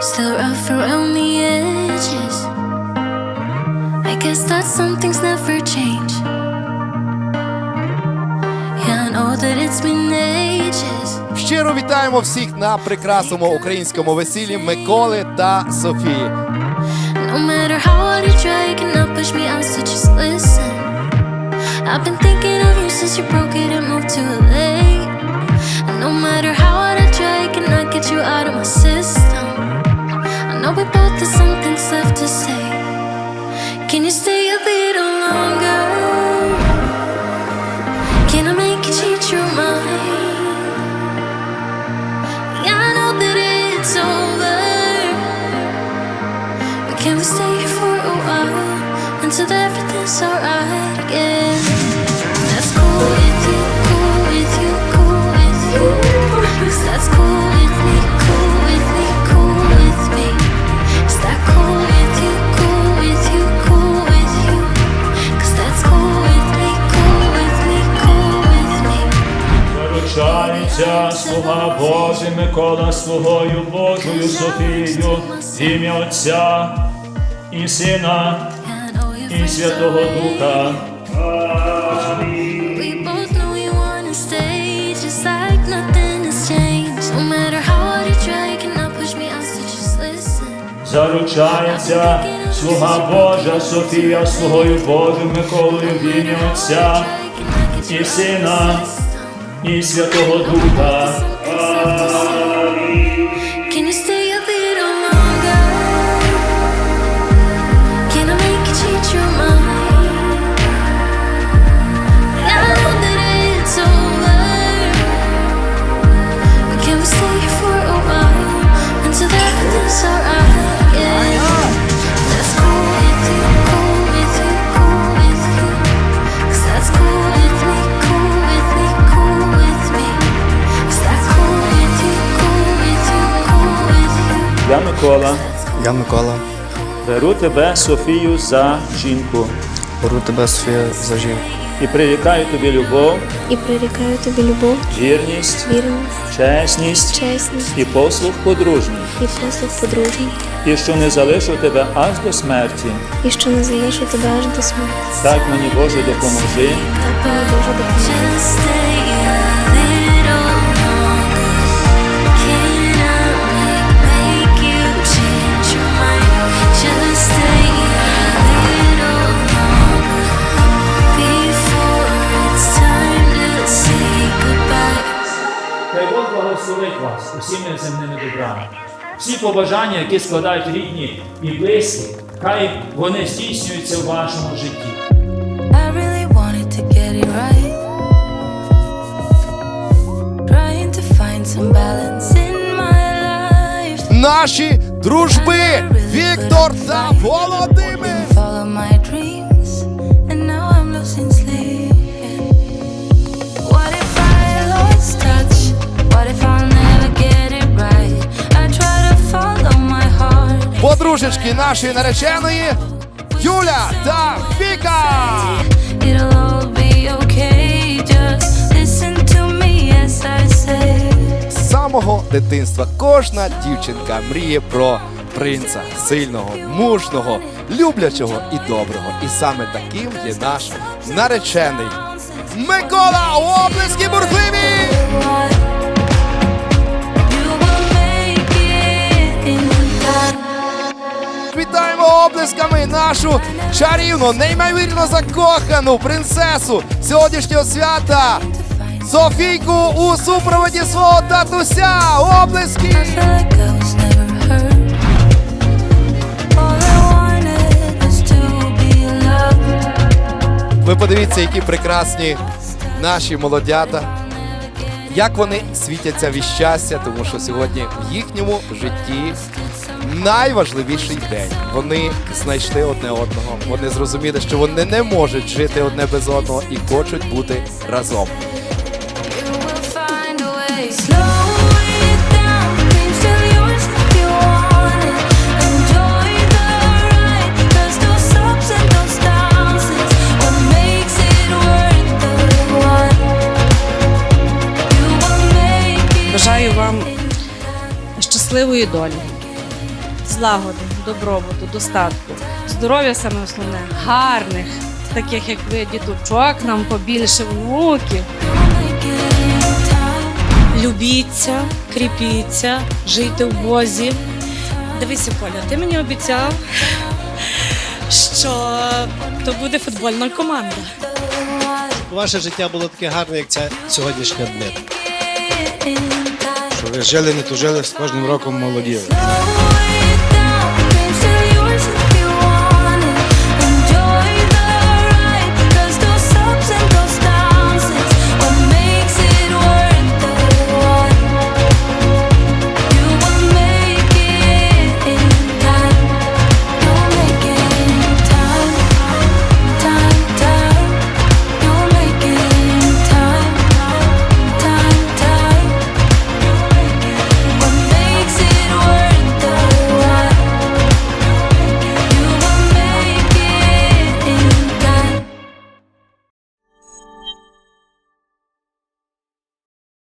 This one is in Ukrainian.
Still rough around the edges. I guess that some things never change. Yeah, I know that it's been ages. Щиро вітаємо всіх на прекрасному українському весіллі Миколи та Софії. No matter how hard you try, you cannot push me out, so just listen. I've been thinking of you since you broke it and moved to LA. And no matter how hard I try, I cannot get you out of my system. Know we both have some things left to say. Can you stay a little longer? Can I make you change your mind? Yeah, I know that it's over. But can we stay here for a while until everything's alright Заручається слуга Божий Микола слугою Божою Софією, в ім'я Отця і Сина і Святого. Духа. Заручається слуга Божа Софія слугою Божим Миколою в ім'я Отця і Сина і Святого Духа. Микола, Я Микола, беру тебе, Софію, за жінку беру тебе, Софія, за жінку. і прирікаю тобі любов, і прирікаю тобі любов, вірність, вірність, чесність чесність і послуг подружній, і послуг подружній, і що не залишу тебе аж до смерті. і що не залишу тебе аж до смерті. Так мені Боже допоможи. Так мені Боже допоможе. Вас усіми земними добрами. Всі побажання, які складають рідні і близькі, хай вони здійснюються в вашому житті. Наші дружби Віктор та Володимир. Подружечки нашої нареченої Юля та Віка. З самого дитинства кожна дівчинка мріє про принца сильного, мужного, люблячого і доброго. І саме таким є наш наречений Микола Облески бурхливі! Вітаємо облисками нашу чарівну, неймовірно закохану принцесу сьогоднішнього свята. Софійку у супроводі свого татуся. Loved. Ви подивіться, які прекрасні наші молодята. Як вони світяться від щастя, тому що сьогодні в їхньому житті найважливіший день. Вони знайшли одне одного. Вони зрозуміли, що вони не можуть жити одне без одного і хочуть бути разом. Бажаю вам щасливої долі, злагоди, добробуту, достатку, здоров'я саме основне, гарних, таких як ви, діточок, нам побільше внуків. Любіться, кріпіться, жийте в Бозі. Дивися, Коля, ти мені обіцяв, що то буде футбольна команда. Ваше життя було таке гарне, як ця сьогоднішня днина. Що ви жили, не тужили, з кожним роком молоділи. Slow